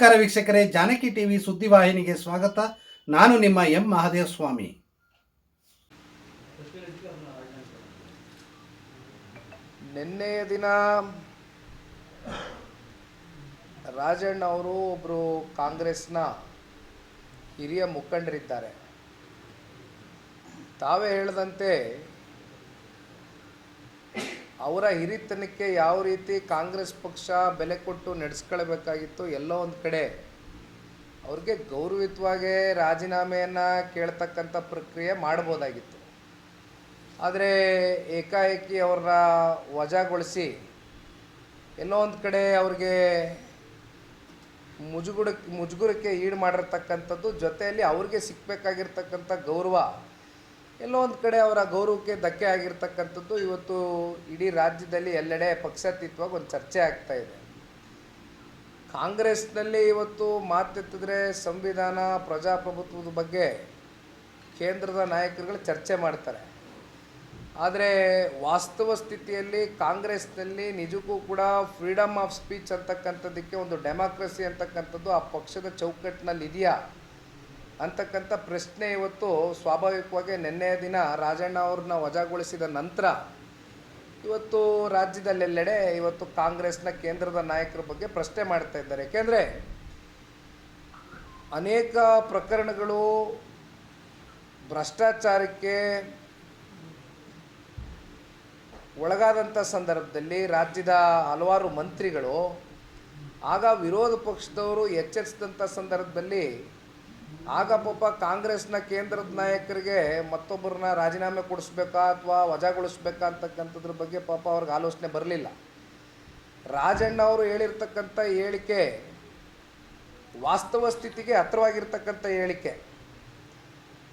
ನಮಸ್ಕಾರ ವೀಕ್ಷಕರೇ, ಜಾನಕಿ ಟಿವಿ ಸುದ್ದಿವಾಹಿನಿಗೆ ಸ್ವಾಗತ. ನಾನು ನಿಮ್ಮ ಎಂ ಮಹಾದೇವ ಸ್ವಾಮಿ ನಿನ್ನೆಯ ದಿನ ರಾಜಣ್ಣ ಅವರು ಒಬ್ಬರು ಕಾಂಗ್ರೆಸ್ನ ಹಿರಿಯ ಮುಖಂಡರಿದ್ದಾರೆ. ತಾವೇ ಹೇಳಿದಂತೆ ಅವರ ಹಿರಿತನಕ್ಕೆ ಯಾವ ರೀತಿ ಕಾಂಗ್ರೆಸ್ ಪಕ್ಷ ಬೆಲೆ ಕೊಟ್ಟು ನಡೆಸ್ಕೊಳ್ಬೇಕಾಗಿತ್ತು ಎಲ್ಲೋ ಒಂದು ಕಡೆ. ಅವ್ರಿಗೆ ಗೌರವಿತವಾಗೇ ರಾಜೀನಾಮೆಯನ್ನು ಕೇಳ್ತಕ್ಕಂಥ ಪ್ರಕ್ರಿಯೆ ಮಾಡ್ಬೋದಾಗಿತ್ತು. ಆದರೆ ಏಕಾಏಕಿ ಅವರ ವಜಾಗೊಳಿಸಿ ಎಲ್ಲೋ ಒಂದು ಕಡೆ ಅವ್ರಿಗೆ ಮುಜುಗುಡ ಮುಜುಗುರಕ್ಕೆ ಈಡು ಮಾಡಿರ್ತಕ್ಕಂಥದ್ದು ಜೊತೆಯಲ್ಲಿ ಅವ್ರಿಗೆ ಸಿಕ್ಕಬೇಕಾಗಿರ್ತಕ್ಕಂಥ ಗೌರವ. ಎಲ್ಲೋ ಒಂದು ಕಡೆ ಅವರ ಗೌರವಕ್ಕೆ ಧಕ್ಕೆ ಆಗಿರ್ತಕ್ಕಂಥದ್ದು ಇವತ್ತು ಇಡೀ ರಾಜ್ಯದಲ್ಲಿ ಎಲ್ಲೆಡೆ ಪಕ್ಷಾತೀತವಾಗಿ ಒಂದು ಚರ್ಚೆ ಆಗ್ತಾ ಇದೆ. ಕಾಂಗ್ರೆಸ್ನಲ್ಲಿ ಇವತ್ತು ಮಾತೆತ್ತಿದ್ರೆ ಸಂವಿಧಾನ, ಪ್ರಜಾಪ್ರಭುತ್ವದ ಬಗ್ಗೆ ಕೇಂದ್ರದ ನಾಯಕರುಗಳು ಚರ್ಚೆ ಮಾಡ್ತಾರೆ. ಆದರೆ ವಾಸ್ತವ ಸ್ಥಿತಿಯಲ್ಲಿ ಕಾಂಗ್ರೆಸ್ನಲ್ಲಿ ನಿಜಕ್ಕೂ ಕೂಡ ಫ್ರೀಡಮ್ ಆಫ್ ಸ್ಪೀಚ್ ಅಂತಕ್ಕಂಥದ್ದಕ್ಕೆ ಒಂದು ಡೆಮಾಕ್ರಸಿ ಅಂತಕ್ಕಂಥದ್ದು ಆ ಪಕ್ಷದ ಚೌಕಟ್ಟಿನಲ್ಲಿ ಇದೆಯಾ? ಅಂತಕ್ಕಂಥ ಪ್ರಶ್ನೆ ಇವತ್ತು ಸ್ವಾಭಾವಿಕವಾಗಿ ನಿನ್ನೆಯ ದಿನ ರಾಜಣ್ಣ ಅವ್ರನ್ನ ವಜಾಗೊಳಿಸಿದ ನಂತರ ಇವತ್ತು ರಾಜ್ಯದಲ್ಲೆಲ್ಲೆಡೆ ಇವತ್ತು ಕಾಂಗ್ರೆಸ್ನ ಕೇಂದ್ರದ ನಾಯಕರ ಬಗ್ಗೆ ಪ್ರಶ್ನೆ ಮಾಡ್ತಾ ಇದ್ದಾರೆ. ಏಕೆಂದರೆ ಅನೇಕ ಪ್ರಕರಣಗಳು ಭ್ರಷ್ಟಾಚಾರಕ್ಕೆ ಒಳಗಾದಂಥ ಸಂದರ್ಭದಲ್ಲಿ ರಾಜ್ಯದ ಹಲವಾರು ಮಂತ್ರಿಗಳು ಆಗ ವಿರೋಧ ಪಕ್ಷದವರು ಎಚ್ಚರಿಸಿದಂಥ ಸಂದರ್ಭದಲ್ಲಿ ಆಗ ಪಾಪ ಕಾಂಗ್ರೆಸ್ನ ಕೇಂದ್ರದ ನಾಯಕರಿಗೆ ಮತ್ತೊಬ್ಬರನ್ನ ರಾಜೀನಾಮೆ ಕೊಡಿಸ್ಬೇಕಾ ಅಥವಾ ವಜಾಗೊಳಿಸ್ಬೇಕಾ ಅಂತಕ್ಕಂಥದ್ರ ಬಗ್ಗೆ ಪಾಪ ಅವ್ರಿಗೆ ಆಲೋಚನೆ ಬರಲಿಲ್ಲ. ರಾಜಣ್ಣ ಅವರು ಹೇಳಿರ್ತಕ್ಕಂಥ ಹೇಳಿಕೆ ವಾಸ್ತವ ಸ್ಥಿತಿಗೆ ಹತ್ರವಾಗಿರ್ತಕ್ಕಂಥ ಹೇಳಿಕೆ.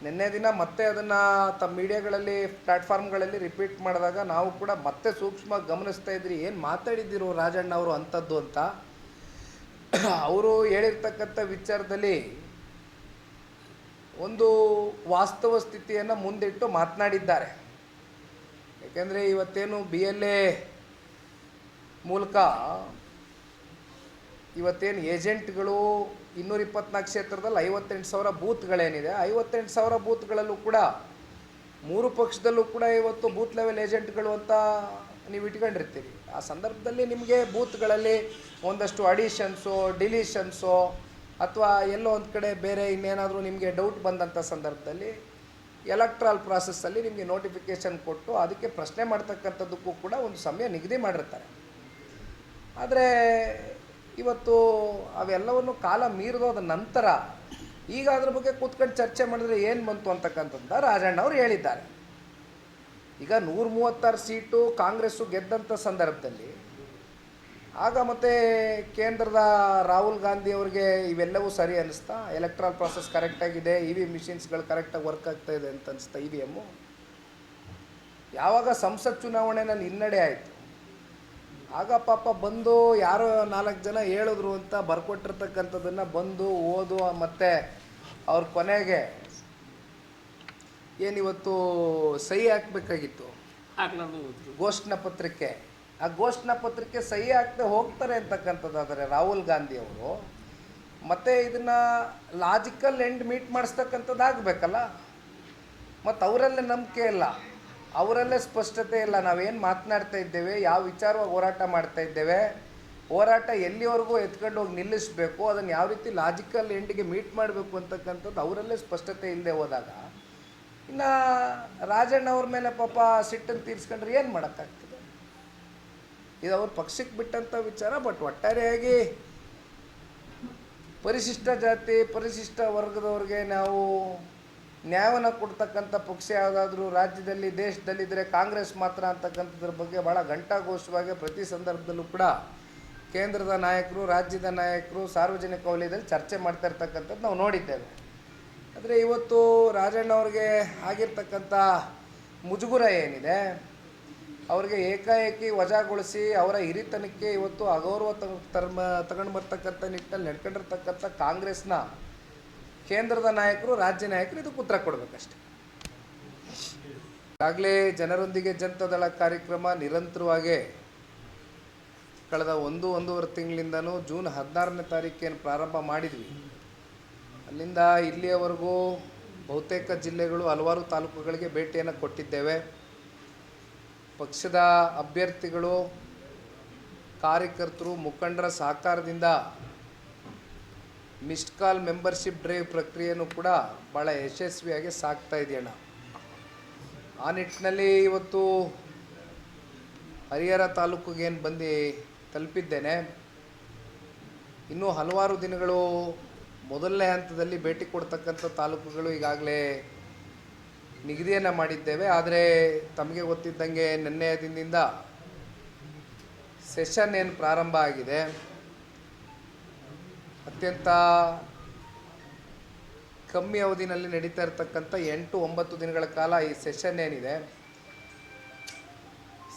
ನಿನ್ನೆ ದಿನ ಮತ್ತೆ ಅದನ್ನು ತಮ್ಮ ಮೀಡಿಯಾಗಳಲ್ಲಿ ಪ್ಲ್ಯಾಟ್ಫಾರ್ಮ್ಗಳಲ್ಲಿ ರಿಪೀಟ್ ಮಾಡಿದಾಗ ನಾವು ಕೂಡ ಮತ್ತೆ ಸೂಕ್ಷ್ಮ ಗಮನಿಸ್ತಾ ಇದ್ರಿ, ಏನು ಮಾತಾಡಿದ್ದಿರು ರಾಜಣ್ಣ ಅವರು ಅಂಥದ್ದು ಅಂತ. ಅವರು ಹೇಳಿರ್ತಕ್ಕಂಥ ವಿಚಾರದಲ್ಲಿ ಒಂದು ವಾಸ್ತವ ಸ್ಥಿತಿಯನ್ನು ಮುಂದಿಟ್ಟು ಮಾತನಾಡಿದ್ದಾರೆ. ಯಾಕೆಂದರೆ ಇವತ್ತೇನು ಬಿ ಎಲ್ ಎ ಮೂಲಕ ಇವತ್ತೇನು ಏಜೆಂಟ್ಗಳು ಇನ್ನೂರ ಇಪ್ಪತ್ನಾಲ್ಕು ಕ್ಷೇತ್ರದಲ್ಲಿ ಐವತ್ತೆಂಟು ಸಾವಿರ ಬೂತ್ಗಳೇನಿದೆ, ಐವತ್ತೆಂಟು ಸಾವಿರ ಬೂತ್ಗಳಲ್ಲೂ ಕೂಡ ಮೂರು ಪಕ್ಷದಲ್ಲೂ ಕೂಡ ಇವತ್ತು ಬೂತ್ ಲೆವೆಲ್ ಏಜೆಂಟ್ಗಳು ಅಂತ ನೀವು ಇಟ್ಕೊಂಡಿರ್ತೀರಿ. ಆ ಸಂದರ್ಭದಲ್ಲಿ ನಿಮಗೆ ಬೂತ್ಗಳಲ್ಲಿ ಒಂದಷ್ಟು ಅಡಿಷನ್ಸು ಡಿಲೀಷನ್ಸು ಅಥವಾ ಎಲ್ಲೋ ಒಂದು ಕಡೆ ಬೇರೆ ಇನ್ನೇನಾದರೂ ನಿಮಗೆ ಡೌಟ್ ಬಂದಂಥ ಸಂದರ್ಭದಲ್ಲಿ ಎಲೆಕ್ಟ್ರಾಲ್ ಪ್ರಾಸೆಸ್ಸಲ್ಲಿ ನಿಮಗೆ ನೋಟಿಫಿಕೇಷನ್ ಕೊಟ್ಟು ಅದಕ್ಕೆ ಪ್ರಶ್ನೆ ಮಾಡ್ತಕ್ಕಂಥದ್ದಕ್ಕೂ ಕೂಡ ಒಂದು ಸಮಯ ನಿಗದಿ ಮಾಡಿರ್ತಾರೆ. ಆದರೆ ಇವತ್ತು ಅವೆಲ್ಲವನ್ನು ಕಾಲ ಮೀರಿದೋದ ನಂತರ ಈಗ ಅದ್ರ ಬಗ್ಗೆ ಕೂತ್ಕೊಂಡು ಚರ್ಚೆ ಮಾಡಿದ್ರೆ ಏನು ಬಂತು ಅಂತಕ್ಕಂಥದ್ದು ರಾಜಣ್ಣ ಅವರು ಹೇಳಿದ್ದಾರೆ. ಈಗ ನೂರ ಮೂವತ್ತಾರು ಸೀಟು ಕಾಂಗ್ರೆಸ್ಸು ಗೆದ್ದಂಥ ಸಂದರ್ಭದಲ್ಲಿ ಆಗ ಮತ್ತೆ ಕೇಂದ್ರದ ರಾಹುಲ್ ಗಾಂಧಿ ಅವರಿಗೆ ಇವೆಲ್ಲವೂ ಸರಿ ಅನ್ನಿಸ್ತಾ? ಎಲೆಕ್ಟ್ರಾಲ್ ಪ್ರಾಸೆಸ್ ಕರೆಕ್ಟಾಗಿದೆ ಇ ವಿ ಮಿಷಿನ್ಸ್ಗಳು ಕರೆಕ್ಟಾಗಿ ವರ್ಕ್ ಆಗ್ತಾ ಇದೆ ಅಂತ ಅನಿಸ್ತಾ ಇ ವಿ ಎಮ್ಮು ಯಾವಾಗ ಸಂಸತ್ ಚುನಾವಣೆಯಲ್ಲಿ ಹಿನ್ನಡೆ ಆಯಿತು. ಆಗ ಪಾಪ ಬಂದು ಯಾರೋ ನಾಲ್ಕು ಜನ ಹೇಳಿದ್ರು ಅಂತ ಬರ್ಕೊಟ್ಟಿರ್ತಕ್ಕಂಥದ್ದನ್ನು ಬಂದು ಓದು ಮತ್ತು ಅವ್ರ ಕೊನೆಗೆ ಏನಿವತ್ತು ಸಹಿ ಹಾಕಬೇಕಾಗಿತ್ತು? ಘೋಷಣಾ ಪತ್ರಿಕೆ. ಆ ಘೋಷಣಾ ಪತ್ರಿಕೆ ಸಹಿ ಹಾಕದೆ ಹೋಗ್ತಾರೆ ಅಂತಕ್ಕಂಥದ್ದಾದರೆ ರಾಹುಲ್ ಗಾಂಧಿ ಅವರು. ಮತ್ತು ಇದನ್ನು ಲಾಜಿಕಲ್ ಎಂಡ್ ಮೀಟ್ ಮಾಡಿಸ್ತಕ್ಕಂಥದ್ದು ಆಗಬೇಕಲ್ಲ? ಮತ್ತು ಅವರಲ್ಲೇ ನಂಬಿಕೆ ಇಲ್ಲ. ಅವರಲ್ಲೇ ಸ್ಪಷ್ಟತೆ ಇಲ್ಲ. ನಾವೇನು ಮಾತನಾಡ್ತಾ ಇದ್ದೇವೆ? ಯಾವ ವಿಚಾರವಾಗಿ ಹೋರಾಟ ಮಾಡ್ತಾ ಇದ್ದೇವೆ? ಹೋರಾಟ ಎಲ್ಲಿವರೆಗೂ ಎತ್ಕೊಂಡು ಹೋಗಿ ನಿಲ್ಲಿಸಬೇಕು? ಅದನ್ನು ಯಾವ ರೀತಿ ಲಾಜಿಕಲ್ ಎಂಡಿಗೆ ಮೀಟ್ ಮಾಡಬೇಕು ಅಂತಕ್ಕಂಥದ್ದು ಅವರಲ್ಲೇ ಸ್ಪಷ್ಟತೆ ಇಲ್ಲದೆ ಹೋದಾಗ, ಇನ್ನು ರಾಜಣ್ಣ ಅವ್ರ ಮೇಲೆ ಪಾಪ ಸಿಟ್ಟನ್ನು ತೀರಿಸ್ಕೊಂಡ್ರೆ ಏನು ಮಾಡೋಕ್ಕಾಗ್ತದೆ? ಇದು ಅವ್ರ ಪಕ್ಷಕ್ಕೆ ಬಿಟ್ಟಂಥ ವಿಚಾರ ಬಟ್ ಒಟ್ಟಾರೆಯಾಗಿ ಪರಿಶಿಷ್ಟ ಜಾತಿ, ಪರಿಶಿಷ್ಟ ವರ್ಗದವ್ರಿಗೆ ನಾವು ನ್ಯಾಯವನ್ನು ಕೊಡ್ತಕ್ಕಂಥ ಪಕ್ಷ ಯಾವುದಾದ್ರೂ ರಾಜ್ಯದಲ್ಲಿ ದೇಶದಲ್ಲಿದ್ದರೆ ಕಾಂಗ್ರೆಸ್ ಮಾತ್ರ ಅಂತಕ್ಕಂಥದ್ರ ಬಗ್ಗೆ ಭಾಳ ಘಂಟಾಘೋಷವಾಗಿ ಪ್ರತಿ ಸಂದರ್ಭದಲ್ಲೂ ಕೂಡ ಕೇಂದ್ರದ ನಾಯಕರು, ರಾಜ್ಯದ ನಾಯಕರು ಸಾರ್ವಜನಿಕ ವಲಯದಲ್ಲಿ ಚರ್ಚೆ ಮಾಡ್ತಾ ಇರ್ತಕ್ಕಂಥದ್ದು ನಾವು ನೋಡಿದ್ದೇವೆ. ಆದರೆ ಇವತ್ತು ರಾಜಣ್ಣ ಅವ್ರಿಗೆ ಆಗಿರ್ತಕ್ಕಂಥ ಮುಜುಗುರ ಏನಿದೆ ಅವ್ರಿಗೆ ಏಕಾಏಕಿ ವಜಾಗೊಳಿಸಿ ಅವರ ಹಿರಿತನಕ್ಕೆ ಇವತ್ತು ಅಗೌರವ ತರ್ಮ, ತಗೊಂಡು ಬರ್ತಕ್ಕಂಥ ನಿಟ್ಟಿನಲ್ಲಿ ನಡ್ಕೊಂಡಿರ್ತಕ್ಕಂಥ ಕಾಂಗ್ರೆಸ್ನ ಕೇಂದ್ರದ ನಾಯಕರು, ರಾಜ್ಯ ನಾಯಕರು ಇದಕ್ಕೆ ಉತ್ತರ ಕೊಡಬೇಕಷ್ಟೆ. ಈಗಾಗಲೇ ಜನರೊಂದಿಗೆ ಜನತಾದಳ ಕಾರ್ಯಕ್ರಮ ನಿರಂತರವಾಗಿ ಕಳೆದ ಒಂದು, ಒಂದೂವರೆ ತಿಂಗಳಿಂದನೂ ಜೂನ್ ಹದಿನಾರನೇ ತಾರೀಕೇನು ಪ್ರಾರಂಭ ಮಾಡಿದ್ವಿ. ಅಲ್ಲಿಂದ ಇಲ್ಲಿಯವರೆಗೂ ಬಹುತೇಕ ಜಿಲ್ಲೆಗಳು ಹಲವಾರು ತಾಲೂಕುಗಳಿಗೆ ಭೇಟಿಯನ್ನು ಕೊಟ್ಟಿದ್ದೇವೆ. ಪಕ್ಷದ ಅಭ್ಯರ್ಥಿಗಳು, ಕಾರ್ಯಕರ್ತರು, ಮುಖಂಡರ ಸಹಕಾರದಿಂದ ಮಿಸ್ಡ್ ಕಾಲ್ ಮೆಂಬರ್ಶಿಪ್ ಡ್ರೈವ್ ಪ್ರಕ್ರಿಯೆಯನ್ನು ಕೂಡ ಭಾಳ ಯಶಸ್ವಿಯಾಗಿ ಸಾಗ್ತಾ ಇದೆಯಣ್ಣ. ಆ ನಿಟ್ಟಿನಲ್ಲಿ ಇವತ್ತು ಹರಿಹರ ತಾಲೂಕಿಗೆ ಏನು ಬಂದು ತಲುಪಿದ್ದೇನೆ. ಇನ್ನೂ ಹಲವಾರು ದಿನಗಳು ಮೊದಲನೇ ಹಂತದಲ್ಲಿ ಭೇಟಿ ಕೊಡ್ತಕ್ಕಂಥ ತಾಲೂಕುಗಳು ಈಗಾಗಲೇ ನಿಗದಿಯನ್ನು ಮಾಡಿದ್ದೇವೆ, ಆದರೆ ತಮಗೆ ಗೊತ್ತಿದ್ದಂಗೆ ನಿನ್ನೆಯ ದಿನದಿಂದ ಸೆಷನ್ ಏನು ಪ್ರಾರಂಭ ಆಗಿದೆ. ಅತ್ಯಂತ ಕಮ್ಮಿ ಅವಧಿನಲ್ಲಿ ನಡೀತಾ ಇರತಕ್ಕಂಥ ಎಂಟು ಒಂಬತ್ತು ದಿನಗಳ ಕಾಲ ಈ ಸೆಷನ್ ಏನಿದೆ.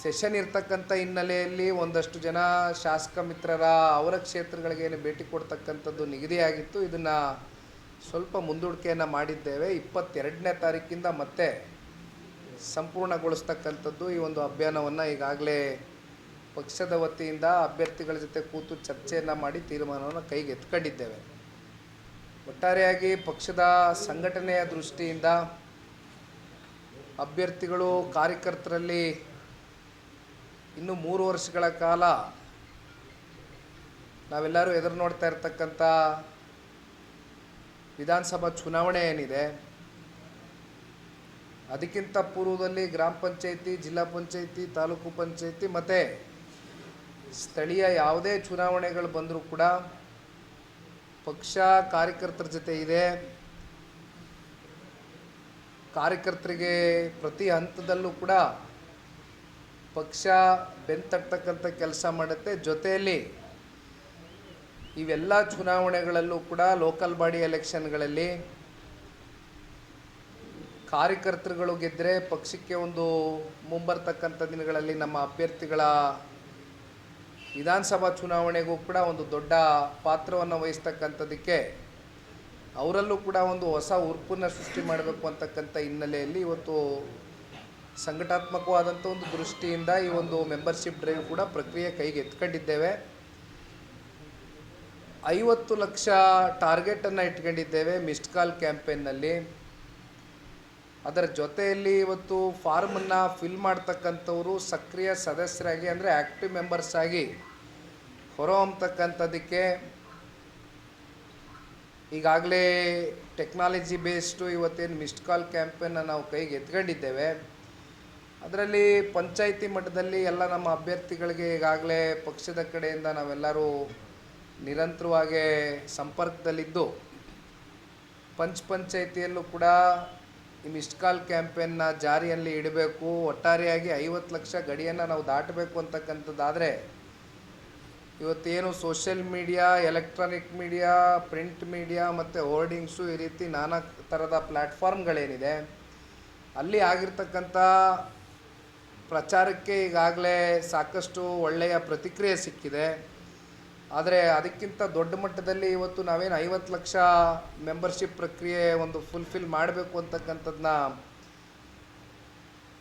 ಸೆಷನ್ ಇರ್ತಕ್ಕಂಥ ಹಿನ್ನೆಲೆಯಲ್ಲಿ ಒಂದಷ್ಟು ಜನ ಶಾಸಕ ಮಿತ್ರರ ಅವರ ಕ್ಷೇತ್ರಗಳಿಗೆ ಏನು ಭೇಟಿ ಕೊಡ್ತಕ್ಕಂಥದ್ದು ನಿಗದಿಯಾಗಿತ್ತು. ಇದನ್ನು ಸ್ವಲ್ಪ ಮುಂದೂಡಿಕೆಯನ್ನು ಮಾಡಿದ್ದೇವೆ. ಇಪ್ಪತ್ತೆರಡನೇ ತಾರೀಕಿಂದ ಮತ್ತೆ ಸಂಪೂರ್ಣಗೊಳಿಸ್ತಕ್ಕಂಥದ್ದು ಈ ಒಂದು ಅಭಿಯಾನವನ್ನು ಈಗಾಗಲೇ ಪಕ್ಷದ ವತಿಯಿಂದ ಅಭ್ಯರ್ಥಿಗಳ ಜೊತೆ ಕೂತು ಚರ್ಚೆಯನ್ನು ಮಾಡಿ ತೀರ್ಮಾನವನ್ನು ಕೈಗೆ ಎತ್ಕೊಂಡಿದ್ದೇವೆ ಒಟ್ಟಾರೆಯಾಗಿ ಪಕ್ಷದ ಸಂಘಟನೆಯ ದೃಷ್ಟಿಯಿಂದ ಅಭ್ಯರ್ಥಿಗಳು, ಕಾರ್ಯಕರ್ತರಲ್ಲಿ ಇನ್ನು ಮೂರು ವರ್ಷಗಳ ಕಾಲ ನಾವೆಲ್ಲರೂ ಎದುರು ನೋಡ್ತಾ ಇರ್ತಕ್ಕಂಥ ವಿಧಾನಸಭಾ ಚುನಾವಣೆ ಏನಿದೆ, ಅದಕ್ಕಿಂತ ಪೂರ್ವದಲ್ಲಿ ಗ್ರಾಮ ಪಂಚಾಯಿತಿ, ಜಿಲ್ಲಾ ಪಂಚಾಯಿತಿ, ತಾಲೂಕು ಪಂಚಾಯಿತಿ ಮತ್ತು ಸ್ಥಳೀಯ ಯಾವುದೇ ಚುನಾವಣೆಗಳು ಬಂದರೂ ಕೂಡ ಪಕ್ಷ, ಕಾರ್ಯಕರ್ತರ ಜೊತೆ ಇದೆ. ಕಾರ್ಯಕರ್ತರಿಗೆ ಪ್ರತಿ ಹಂತದಲ್ಲೂ ಕೂಡ ಪಕ್ಷ ಬೆಂತಟ್ಟತಕ್ಕಂಥ ಕೆಲಸ ಮಾಡುತ್ತೆ. ಜೊತೆಯಲ್ಲಿ ಇವೆಲ್ಲ ಚುನಾವಣೆಗಳಲ್ಲೂ ಕೂಡ ಲೋಕಲ್ ಬಾಡಿ ಎಲೆಕ್ಷನ್ಗಳಲ್ಲಿ ಕಾರ್ಯಕರ್ತರುಗಳು ಗೆದ್ದರೆ ಪಕ್ಷಕ್ಕೆ ಒಂದು ಮುಂಬರ್ತಕ್ಕಂಥ ದಿನಗಳಲ್ಲಿ ನಮ್ಮ ಅಭ್ಯರ್ಥಿಗಳ ವಿಧಾನಸಭಾ ಚುನಾವಣೆಗೂ ಕೂಡ ಒಂದು ದೊಡ್ಡ ಪಾತ್ರವನ್ನು ವಹಿಸ್ತಕ್ಕಂಥದ್ದಕ್ಕೆ ಅವರಲ್ಲೂ ಕೂಡ ಒಂದು ಹೊಸ ಉರ್ಪನ್ನ ಸೃಷ್ಟಿ ಮಾಡಬೇಕು ಅಂತಕ್ಕಂಥ ಹಿನ್ನೆಲೆಯಲ್ಲಿ ಇವತ್ತು ಸಂಘಟಾತ್ಮಕವಾದಂಥ ಒಂದು ದೃಷ್ಟಿಯಿಂದ ಈ ಒಂದು ಮೆಂಬರ್ಶಿಪ್ ಡ್ರೈವ್ ಕೂಡ ಪ್ರಕ್ರಿಯೆ ಕೈಗೆ ಎತ್ಕೊಂಡಿದ್ದೇವೆ. ಐವತ್ತು ಲಕ್ಷ ಟಾರ್ಗೆಟನ್ನು ಇಟ್ಕೊಂಡಿದ್ದೇವೆ ಮಿಸ್ಡ್ ಕಾಲ್ ಕ್ಯಾಂಪೇನ್ನಲ್ಲಿ. ಅದರ ಜೊತೆಯಲ್ಲಿ ಇವತ್ತು ಫಾರ್ಮನ್ನು ಫಿಲ್ ಮಾಡ್ತಕ್ಕಂಥವರು ಸಕ್ರಿಯ ಸದಸ್ಯರಾಗಿ, ಅಂದರೆ ಆ್ಯಕ್ಟಿವ್ ಮೆಂಬರ್ಸ್ ಆಗಿ ಹೊರಹೊಮ್ಮತಕ್ಕಂಥದ್ದಕ್ಕೆ ಈಗಾಗಲೇ ಟೆಕ್ನಾಲಜಿ ಬೇಸ್ಡು ಇವತ್ತೇನು ಮಿಸ್ಡ್ ಕಾಲ್ ಕ್ಯಾಂಪೇನ ನಾವು ಕೈಗೆ ಎತ್ಕೊಂಡಿದ್ದೇವೆ. ಅದರಲ್ಲಿ ಪಂಚಾಯಿತಿ ಮಟ್ಟದಲ್ಲಿ ಎಲ್ಲ ನಮ್ಮ ಅಭ್ಯರ್ಥಿಗಳಿಗೆ ಈಗಾಗಲೇ ಪಕ್ಷದ ಕಡೆಯಿಂದ ನಾವೆಲ್ಲರೂ ನಿರಂತರವಾಗಿ ಸಂಪರ್ಕದಲ್ಲಿದ್ದು, ಪಂಚ್ ಪಂಚಾಯಿತಿಯಲ್ಲೂ ಕೂಡ ಈ ಮಿಸ್ಡ್ ಕಾಲ್ ಕ್ಯಾಂಪೇನ್ನ ಜಾರಿಯಲ್ಲಿ ಇಡಬೇಕು. ಒಟ್ಟಾರೆಯಾಗಿ ಐವತ್ತು ಲಕ್ಷ ಗಡಿಯನ್ನು ನಾವು ದಾಟಬೇಕು ಅಂತಕ್ಕಂಥದ್ದಾದರೆ, ಇವತ್ತೇನು social media electronic media print media ಮತ್ತು ಹೋರ್ಡಿಂಗ್ಸು ಈ ರೀತಿ ನಾನಾ ಥರದ ಪ್ಲ್ಯಾಟ್ಫಾರ್ಮ್ಗಳೇನಿದೆ ಅಲ್ಲಿ ಆಗಿರ್ತಕ್ಕಂಥ ಪ್ರಚಾರಕ್ಕೆ ಈಗಾಗಲೇ ಸಾಕಷ್ಟು ಒಳ್ಳೆಯ ಪ್ರತಿಕ್ರಿಯೆ ಸಿಕ್ಕಿದೆ. ಆದರೆ ಅದಕ್ಕಿಂತ ದೊಡ್ಡ ಮಟ್ಟದಲ್ಲಿ ಇವತ್ತು ನಾವೇನು ಐವತ್ತು ಲಕ್ಷ ಮೆಂಬರ್ಶಿಪ್ ಪ್ರಕ್ರಿಯೆ ಒಂದು ಫುಲ್ಫಿಲ್ ಮಾಡಬೇಕು ಅಂತಕ್ಕಂಥದ್ದನ್ನ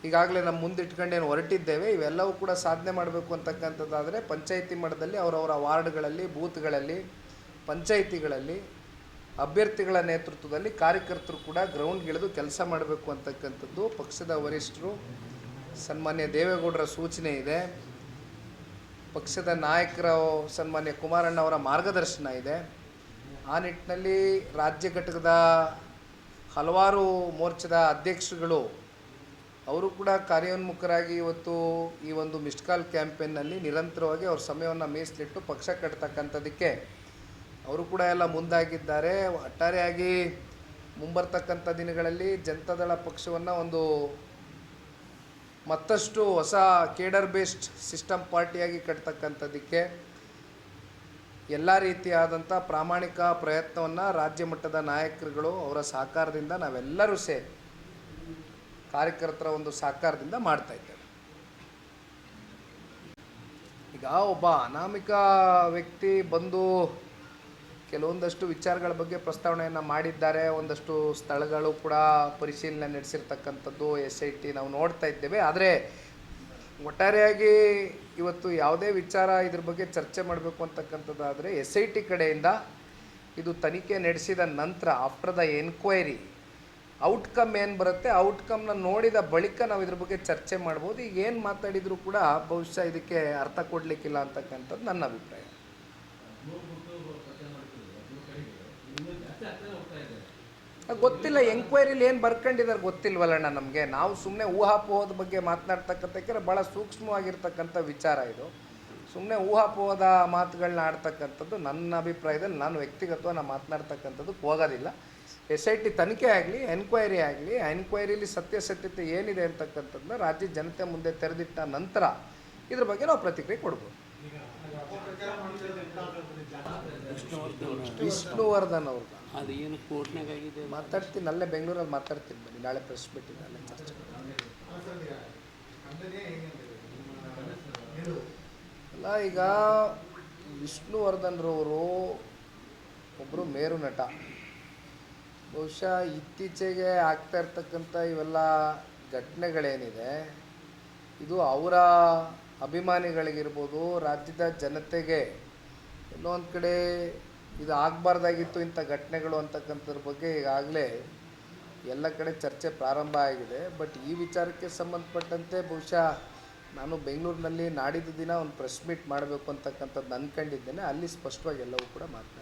ಈಗಾಗಲೇ ನಮ್ಮ ಮುಂದಿಟ್ಕೊಂಡೇನು ಹೊರಟಿದ್ದೇವೆ, ಇವೆಲ್ಲವೂ ಕೂಡ ಸಾಧನೆ ಮಾಡಬೇಕು ಅಂತಕ್ಕಂಥದ್ದಾದರೆ ಪಂಚಾಯಿತಿ ಮಟ್ಟದಲ್ಲಿ ಅವರವರ ವಾರ್ಡ್ಗಳಲ್ಲಿ, ಬೂತ್ಗಳಲ್ಲಿ, ಪಂಚಾಯಿತಿಗಳಲ್ಲಿ, ಅಭ್ಯರ್ಥಿಗಳ ನೇತೃತ್ವದಲ್ಲಿ ಕಾರ್ಯಕರ್ತರು ಕೂಡ ಗ್ರೌಂಡ್ಗಿಳಿದು ಕೆಲಸ ಮಾಡಬೇಕು ಅಂತಕ್ಕಂಥದ್ದು ಪಕ್ಷದ ವರಿಷ್ಠರು, ಸನ್ಮಾನ್ಯ ದೇವೇಗೌಡರ ಸೂಚನೆ ಇದೆ. ಪಕ್ಷದ ನಾಯಕರ ಸನ್ಮಾನ್ಯ ಕುಮಾರಣ್ಣ ಅವರ ಮಾರ್ಗದರ್ಶನ ಇದೆ. ಆ ನಿಟ್ಟಿನಲ್ಲಿ ರಾಜ್ಯ ಘಟಕದ ಹಲವಾರು ಮೋರ್ಚಾದ ಅಧ್ಯಕ್ಷರುಗಳು, ಅವರು ಕೂಡ ಕಾರ್ಯೋನ್ಮುಖರಾಗಿ ಇವತ್ತು ಈ ಒಂದು ಮಿಸ್ಡ್ ಕಾಲ್ ಕ್ಯಾಂಪೇನ್ನಲ್ಲಿ ನಿರಂತರವಾಗಿ ಅವ್ರ ಸಮಯವನ್ನು ಮೀಸಲಿಟ್ಟು ಪಕ್ಷ ಕಟ್ತಕ್ಕಂಥದ್ದಕ್ಕೆ ಅವರು ಕೂಡ ಎಲ್ಲ ಮುಂದಾಗಿದ್ದಾರೆ. ಒಟ್ಟಾರೆಯಾಗಿ ಮುಂಬರ್ತಕ್ಕಂಥ ದಿನಗಳಲ್ಲಿ ಜನತಾದಳ ಪಕ್ಷವನ್ನು ಒಂದು ಮತ್ತಷ್ಟು ಹೊಸ ಕೇಡರ್ ಬೇಸ್ಡ್ ಸಿಸ್ಟಮ್ ಪಾರ್ಟಿಯಾಗಿ ಕಟ್ತಕ್ಕಂಥದ್ದಕ್ಕೆ ಎಲ್ಲ ರೀತಿಯಾದಂಥ ಪ್ರಾಮಾಣಿಕ ಪ್ರಯತ್ನವನ್ನು ರಾಜ್ಯ ಮಟ್ಟದ ನಾಯಕರುಗಳು ಅವರ ಸಹಕಾರದಿಂದ ನಾವೆಲ್ಲರೂ ಸೇರಿ ಕಾರ್ಯಕರ್ತರ ಒಂದು ಸಹಕಾರದಿಂದ ಮಾಡ್ತಾ ಇದ್ದೇವೆ. ಈಗ ಒಬ್ಬ ಅನಾಮಿಕ ವ್ಯಕ್ತಿ ಬಂದು ಕೆಲವೊಂದಷ್ಟು ವಿಚಾರಗಳ ಬಗ್ಗೆ ಪ್ರಸ್ತಾವನೆಯನ್ನು ಮಾಡಿದ್ದಾರೆ. ಒಂದಷ್ಟು ಸ್ಥಳಗಳು ಕೂಡ ಪರಿಶೀಲನೆ ನಡೆಸಿರ್ತಕ್ಕಂಥದ್ದು ಎಸ್ ಐ ಟಿ ನಾವು ನೋಡ್ತಾ ಇದ್ದೇವೆ. ಆದರೆ ಒಟ್ಟಾರೆಯಾಗಿ ಇವತ್ತು ಯಾವುದೇ ವಿಚಾರ ಇದ್ರ ಬಗ್ಗೆ ಚರ್ಚೆ ಮಾಡಬೇಕು ಅಂತಕ್ಕಂಥದ್ದಾದರೆ ಎಸ್ ಐ ಟಿ ಕಡೆಯಿಂದ ಇದು ತನಿಖೆ ನಡೆಸಿದ ನಂತರ ಆಫ್ಟರ್ ದ ಎನ್ಕ್ವೈರಿ ಔಟ್ಕಮ್ ಏನು ಬರುತ್ತೆ? ಔಟ್ಕಮ್ನ ನೋಡಿದ ಬಳಿಕ ನಾವು ಇದ್ರ ಬಗ್ಗೆ ಚರ್ಚೆ ಮಾಡ್ಬೋದು. ಈಗ ಏನು ಮಾತಾಡಿದರೂ ಕೂಡ ಬಹುಶಃ ಇದಕ್ಕೆ ಅರ್ಥ ಕೊಡಲಿಕ್ಕಿಲ್ಲ ಅಂತಕ್ಕಂಥದ್ದು ನನ್ನ ಅಭಿಪ್ರಾಯ. ಗೊತ್ತಿಲ್ಲ ಎಂಕ್ವೈರಿಲಿ ಏನು ಬರ್ಕೊಂಡಿದ್ದಾರೆ ಗೊತ್ತಿಲ್ವಲ್ಲಣ್ಣ ನಮಗೆ. ನಾವು ಸುಮ್ಮನೆ ಊಹಾಪೋಹದ ಬಗ್ಗೆ ಮಾತನಾಡ್ತಕ್ಕಂಥಕ್ಕೆ ಭಾಳ ಸೂಕ್ಷ್ಮವಾಗಿರ್ತಕ್ಕಂಥ ವಿಚಾರ ಇದು. ಸುಮ್ಮನೆ ಊಹಾಪೋಹದ ಮಾತುಗಳನ್ನ ಆಡ್ತಕ್ಕಂಥದ್ದು ನನ್ನ ಅಭಿಪ್ರಾಯದಲ್ಲಿ ನಾನು ವ್ಯಕ್ತಿಗತವಾಗಿ ನಾನು ಮಾತನಾಡ್ತಕ್ಕಂಥದ್ದಕ್ಕೆ ಹೋಗೋದಿಲ್ಲ. ಎಸ್ ಐ ಟಿ ತನಿಖೆ ಆಗಲಿ ಎನ್ಕ್ವೈರಿ ಆಗಲಿ ಎನ್ಕ್ವೈರಿಲಿ ಸತ್ಯಸತ್ಯತೆ ಏನಿದೆ ಅಂತಕ್ಕಂಥದ್ದನ್ನ ರಾಜ್ಯ ಜನತೆ ಮುಂದೆ ತೆರೆದಿಟ್ಟ ನಂತರ ಇದ್ರ ಬಗ್ಗೆ ನಾವು ಪ್ರತಿಕ್ರಿಯೆ ಕೊಡ್ಬೋದು. ವಿಷ್ಣುವರ್ಧನ್ ಅವ್ರದ್ದು ಅದು ಏನು ಕೋರ್ಟ್ನಾಗ ಆಗಿದೆ? ಮಾತಾಡ್ತೀನಿ ಅಲ್ಲೇ ಬೆಂಗಳೂರಲ್ಲಿ ಮಾತಾಡ್ತೀನಿ ಬನ್ನಿ ನಾಳೆ ಪ್ರೆಸ್ ಬಿಟ್ಟಿದ್ದೆ ಅಲ್ಲೇ ಅಲ್ಲ ಈಗ ವಿಷ್ಣುವರ್ಧನ್ರವರು ಒಬ್ಬರು ಮೇರು ನಟ. ಬಹುಶಃ ಇತ್ತೀಚೆಗೆ ಆಗ್ತಾ ಇರ್ತಕ್ಕಂಥ ಇವೆಲ್ಲ ಘಟನೆಗಳೇನಿದೆ ಇದು ಅವರ ಅಭಿಮಾನಿಗಳಿಗಿರ್ಬೋದು ರಾಜ್ಯದ ಜನತೆಗೆ ಒಂದು ಕಡೆ ಇದು ಆಗಬಾರ್ದಾಗಿತ್ತು ಇಂಥ ಘಟನೆಗಳು ಅಂತಕ್ಕಂಥದ್ರ ಬಗ್ಗೆ ಈಗಾಗಲೇ ಎಲ್ಲ ಕಡೆ ಚರ್ಚೆ ಪ್ರಾರಂಭ ಆಗಿದೆ. ಬಟ್ ಈ ವಿಚಾರಕ್ಕೆ ಸಂಬಂಧಪಟ್ಟಂತೆ ಬಹುಶಃ ನಾನು ಬೆಂಗಳೂರಿನಲ್ಲಿ ನಾಡಿದ್ದು ದಿನ ಒಂದು ಪ್ರೆಸ್ ಮೀಟ್ ಮಾಡಬೇಕು ಅಂತಕ್ಕಂಥದ್ದು ಅಂದ್ಕೊಂಡಿದ್ದೇನೆ ಅಲ್ಲಿ ಸ್ಪಷ್ಟವಾಗಿ ಎಲ್ಲವೂ ಕೂಡ ಮಾತನಾಡಿ